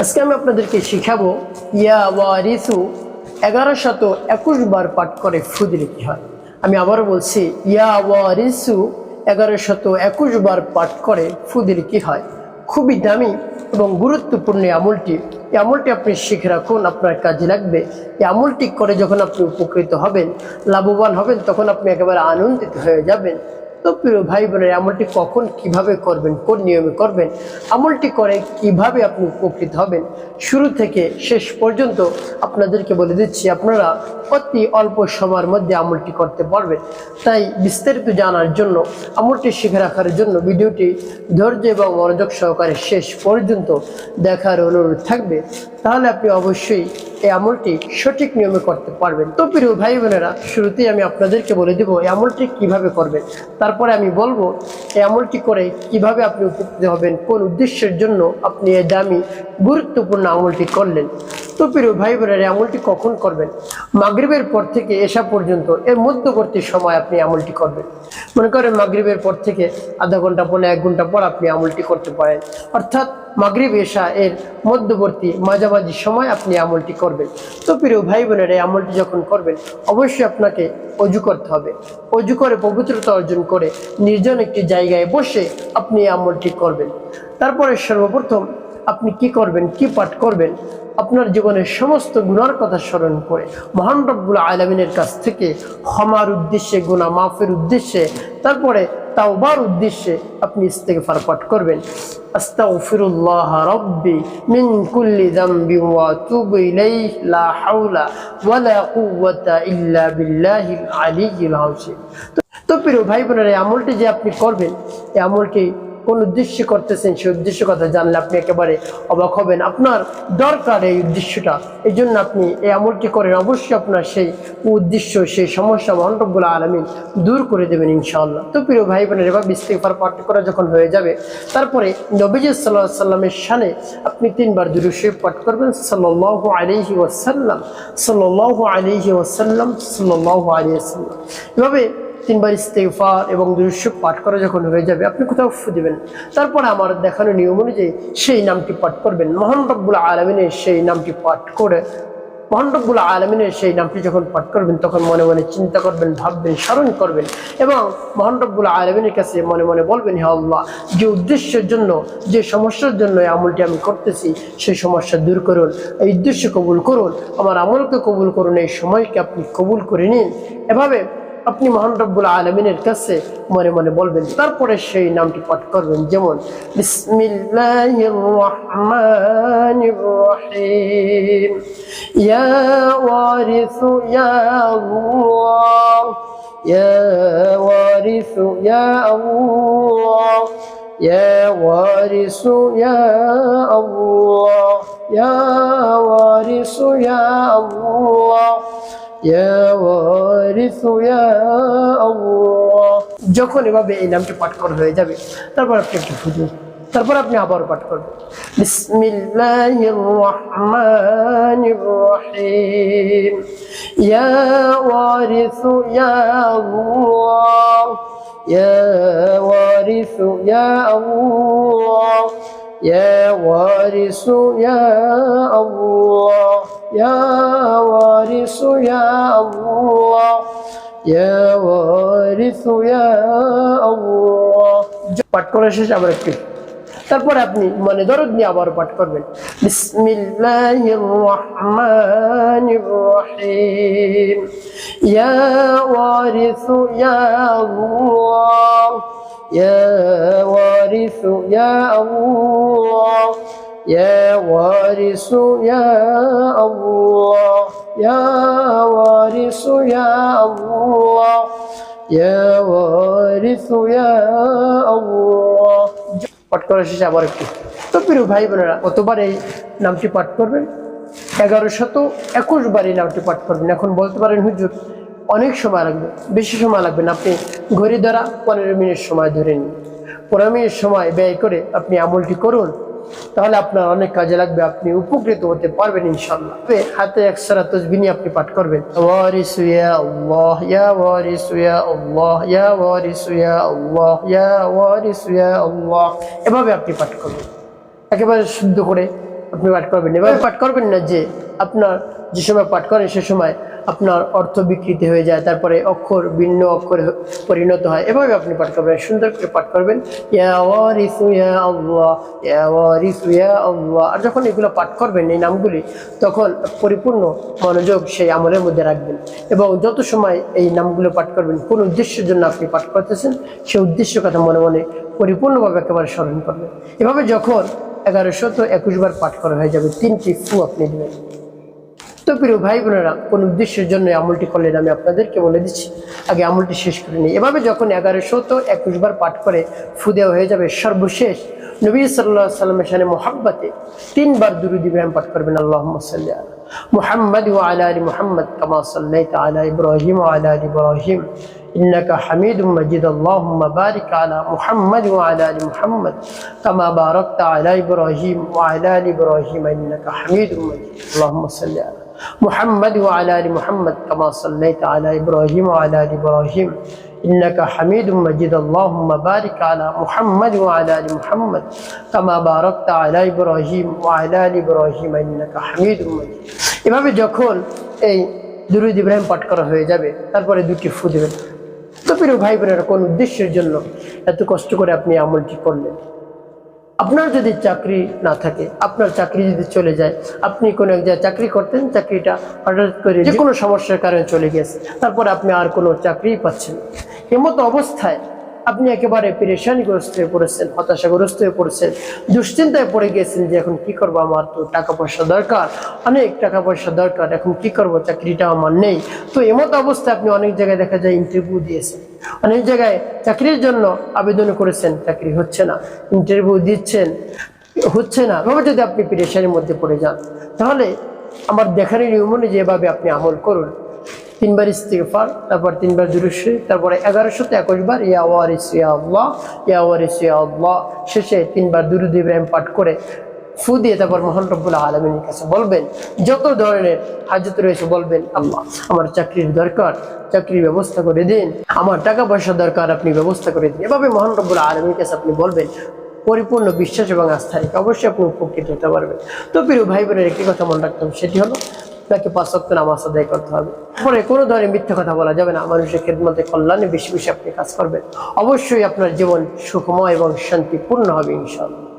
আজকে আমি আপনাদেরকে শিখাবো, ইয়া ওয়ারিসু, এগারো শত একুশ বার পাঠ করে ফু দিলে কি হয়। আমি আবারও বলছি, ইয়া ওয়ারিসু, এগারো শত একুশ বার পাঠ করে ফু দিলে কি হয়। খুবই দামি এবং গুরুত্বপূর্ণ আমলটি। এই আমলটি আপনি শিখে রাখুন, আপনার কাজে লাগবে। এই আমলটি করে যখন আপনি উপকৃত হবেন, লাভবান হবেন, তখন আপনি একেবারে আনন্দিত হয়ে যাবেন। তো প্রিয় ভাই বোনের, আমলটি কখন কীভাবে করবেন, কোন নিয়মে করবেন, আমলটি করে কীভাবে আপনি উপকৃত হবেন, শুরু থেকে শেষ পর্যন্ত আপনাদেরকে বলে দিচ্ছি, আপনারা অতি অল্প সময়ের মধ্যে আমলটি করতে পারবেন। তাই বিস্তারিত জানার জন্য, আমলটি শিখে রাখার জন্য ভিডিওটি ধৈর্য এবং মনোযোগ সহকারে শেষ পর্যন্ত দেখার অনুরোধ থাকবে। তাহলে আপনি অবশ্যই এই আমলটি সঠিক নিয়মে করতে পারবেন। তো প্রিয় ভাই বোনেরা, শুরুতেই আমি আপনাদেরকে বলে দেবো এই আমলটি কীভাবে করবেন। তারপরে আমি বলব এই আমলটি করে কীভাবে আপনি উপকৃত হবেন, কোন উদ্দেশ্যের জন্য আপনি এই দামি, গুরুত্বপূর্ণ আমলটি করলেন। তো প্রিয় ভাই বোনেরা আমলটি কখন করবেন? মাগরিবের পর থেকে এসা পর্যন্ত, এর মধ্যবর্তী সময় আপনি আমলটি করবেন। মনে করেন মাগরিবের পর থেকে আধা ঘণ্টা পরে, এক ঘণ্টা পর আপনি আমলটি করতে পারেন। অর্থাৎ মাগরিব এসা এর মধ্যবর্তী মাঝামাঝি সময় আপনি আমলটি করবেন। তো প্রিয় ভাই বোনেরা এই আমলটি যখন করবেন, অবশ্যই আপনাকে অজু করতে হবে। অজু করে পবিত্রতা অর্জন করে নির্জন একটি জায়গায় বসে আপনি আমলটি করবেন। তারপরে সর্বপ্রথম আপনি কি করবেন, কি পাঠ করবেন, আপনার জীবনের সমস্ত গুণার কথা স্মরণ করে মহান রব্বুল আলমিনের কাছ থেকে ক্ষমার উদ্দেশ্যে গুণা মাফের উদ্দেশ্যে, তারপরে তাওবার উদ্দেশ্যে আপনি ইস্তেগফার পাঠ করবেন। লা ইল্লা তো ভাই বোনেরা আমলটি যে আপনি করবেন, এই আমলটি কোন উদ্দেশ্যে করতেছেন, সেই উদ্দেশ্য কথা জানলে আপনি একেবারে অবাক হবেন। আপনার দরকার এই উদ্দেশ্যটা। এই জন্য আপনি এই আমলটি করেন। অবশ্যই আপনার সেই উদ্দেশ্য, সেই সমস্যা মহানরব্বুল আলমিন দূর করে দেবেন ইনশাআল্লাহ। তো প্রিয় ভাই বোনের এবার ইস্তেগফার পাঠ করা যখন হয়ে যাবে, তারপরে নবীজ সাল্লাহ সাল্লামের সানে আপনি তিনবার দুরুশে পাঠ করবেন। সাল্লাহ আলহি ওয়াসাল্লাম সাল্লাহ আলহি ওয়াসাল্লাম সাল্লাহ আলী আসাল্লাম এভাবে তিনবার ইস্তেফার এবং দুরুস্ব পাঠ করা যখন হয়ে যাবে, আপনি কোথাও ফু দিবেন। তারপরে আমার দেখানো নিয়ম অনুযায়ী সেই নামটি পাঠ করবেন। মহান রব্বুল আলমিনের সেই নামটি পাঠ করে, মহান রব্বুল আলমিনের সেই নামটি যখন পাঠ করবেন, তখন মনে মনে চিন্তা করবেন, ভাববেন, স্মরণ করবেন এবং মহান রব্বুল আলমিনের কাছে মনে মনে বলবেন, হে আল্লাহ, যে উদ্দেশ্যের জন্য, যে সমস্যার জন্য এই আমলটি আমি করতেছি, সেই সমস্যা দূর করুন, এই উদ্দেশ্য কবুল করুন, আমার আমলকে কবুল করুন, এই সময়কে আপনি কবুল করে নিন। এভাবে আপনি মহান রব্বুল আলমিনের কাছে মনে মনে বলবেন, তারপরে সেই নামটি পাঠ করবেন, যেমন ইয়া ইয়া ওয়ারিসু ইয়া আল্লাহ যখন এভাবে এই নামটি পাঠ করা হয়ে যাবে তারপর আপনি একটু খুঁজুন তারপর আপনি আবার পাঠ করবেন বিসমিল্লাহির রহমানির রহিম ইয়া ওয়ারিসু ইয়া আল্লাহ ইয়া ওয়ারিসু ইয়া আল্লাহ ইয়া ওয়ারিসু ইয়া আল্লাহ يا وارث يا الله يا وارث يا الله পাঠ করা শেষ আবার একটু তারপরে আপনি মানে দরদ নিয়ে আবার পাঠ করবেন বিসমিল্লাহির রহমানির রহিম ইয়া ওয়ারিসু ইয়া আল্লাহ ইয়া ওয়ারিসু ইয়া আল্লাহ يا وارث يا الله يا وارث يا الله يا وارث يا الله পাঠ করা শেষে আবার একটু তো প্রিয় ভাই বোনেরা কতবার এই নামটি পাঠ করবেন এগারো শত একুশ বার এই নামটি পাঠ করবেন এখন বলতে পারেন হুজুর অনেক সময় লাগবে বেশি সময় লাগবে না আপনি ঘড়ি দ্বারা পনেরো মিনিট সময় ধরে নিন পনেরো মিনিট সময় ব্যয় করে আপনি আমলটি করুন তাহলে আপনার অনেক কাজে লাগবে, আপনি উপকৃত হতে পারবেন ইনশাল্লাহ হাতে এক সারা তসবিনি আপনি পাঠ করবেন। এভাবে আপনি পাঠ করবেন। একেবারে শুদ্ধ করে আপনি পাঠ করবেন। এভাবে পাঠ করবেন না যে আপনার যে সময় পাঠ করেন সে সময় আপনার অর্থ বিকৃতি হয়ে যায়, তারপরে অক্ষর ভিন্ন অক্ষরে পরিণত হয়। এভাবে আপনি পাঠ করবেন, সুন্দর করে পাঠ করবেন। আর যখন এগুলো পাঠ করবেন, এই নামগুলি, তখন পরিপূর্ণ মনোযোগ সেই আমলের মধ্যে রাখবেন। এবং যত সময় এই নামগুলো পাঠ করবেন, কোন উদ্দেশ্যের জন্য আপনি পাঠ করতেছেন সেই উদ্দেশ্য কথা মনে মনে পরিপূর্ণভাবে একেবারে স্মরণ করবেন। এভাবে যখন এগারোশত একুশ বার পাঠ করা হয়ে যাবে, তিনটি ফু আপনি দেবেন। তো প্রিয় ভাই বোনেরা কোন উদ্দেশ্যের জন্য এই আমলটি করলেন আমি আপনাদেরকে বলে দিচ্ছি আগে আমলটি শেষ করে নিই এভাবে যখন এগারোশত একুশ বার পাঠ করে ফু দেওয়া হয়ে যাবে সর্বশেষ নবী সাল্লাহ সাল্লামের সামনে মোহাব্বাতে তিনবার দুরুদ ইব্রাহিম পাঠ করবেন আল্লাহ সাল্লাহ محمد وعلى ال محمد كما صليت على ابراهيم وعلى ال ابراهيم انك حميد مجيد اللهم بارك على محمد وعلى ال محمد كما باركت على ابراهيم وعلى ال ابراهيم انك حميد مجيد اللهم صل على محمد وعلى ال محمد كما صليت على ابراهيم وعلى ال ابراهيم انك حميد مجيد اللهم بارك على محمد وعلى ال محمد كما باركت على ابراهيم وعلى ال ابراهيم انك حميد مجيد এভাবে যখন এই দুরুদ ইব্রাহিম পাঠ করা হয়ে যাবে তারপরে দুটি ফু দেবেন তো প্রিয় ভাই বোনেরা কোন উদ্দেশ্যের জন্য এত কষ্ট করে আপনি এই আমলটি করলেন আপনার যদি চাকরি না থাকে আপনার চাকরি যদি চলে যায় আপনি কোনো এক জায়গায় চাকরি করতেন চাকরিটা হঠাৎ করে যে কোনো সমস্যার কারণে চলে গেছে তারপরে আপনি আর কোনো চাকরিই পাচ্ছেন। এমতো অবস্থায় আপনি একেবারে পেরেশানিগ্রস্ত হয়ে পড়েছেন, হতাশাগ্রস্ত হয়ে পড়েছেন, দুশ্চিন্তায় পড়ে গিয়েছেন যে এখন কি করব? আমার তো টাকা পয়সা দরকার, অনেক টাকা পয়সা দরকার, এখন কি করব? চাকরিটা আমার নেই। তো এমত অবস্থায় আপনি অনেক জায়গায় দেখা যায় ইন্টারভিউ দিয়েছেন। অনেক জায়গায় চাকরির জন্য আবেদন করেছেন, চাকরি হচ্ছে না ইন্টারভিউ দিচ্ছেন, হচ্ছে না। এভাবে যদি আপনি পেরেশানির মধ্যে পড়ে যান, তাহলে আমার দেখার নিয়ম অনুযায়ী এভাবে আপনি আমল করুন। তিনবার ইস্তিগফার, তারপর তিনবার দুরুশরী তারপরে এগারোশত একুশ বার ইয়া ওয়ারিস, ইয়া আল্লাহ, ইয়া ওয়ারিস, ইয়া আল্লাহ। শেষে তিনবার দুরুদ ইব্রাহিম পাঠ করে ফু দিয়ে তারপর মোহন রব্বুল্লাহ আলমিনের কাছে বলবেন, যত ধরনের হাজত রয়েছে বলবেন, আল্লাহ, আমার চাকরির দরকার, চাকরির ব্যবস্থা করে দিন, আমার টাকা পয়সা দরকার, আপনি ব্যবস্থা করে দিন। এভাবে মোহন রব্বুল্লাহ আলমীর কাছে আপনি বলবেন, পরিপূর্ণ বিশ্বাস এবং আস্থা রেখে অবশ্যই আপনি উপকৃত হতে পারবেন। তো প্রিয় ভাই বোনের একটি কথা মনে রাখতাম, সেটি হলো পাঁচ সপ্তাহ নামাজ আদায় করতে হবে। পরে কোনো ধরনের মিথ্যা কথা বলা যাবে না। মানুষের খেদমতে কল্যাণে বেশি বেশি আপনি কাজ করবেন। অবশ্যই আপনার জীবন সুখময় এবং শান্তিপূর্ণ হবে ইনশাআল্লাহ।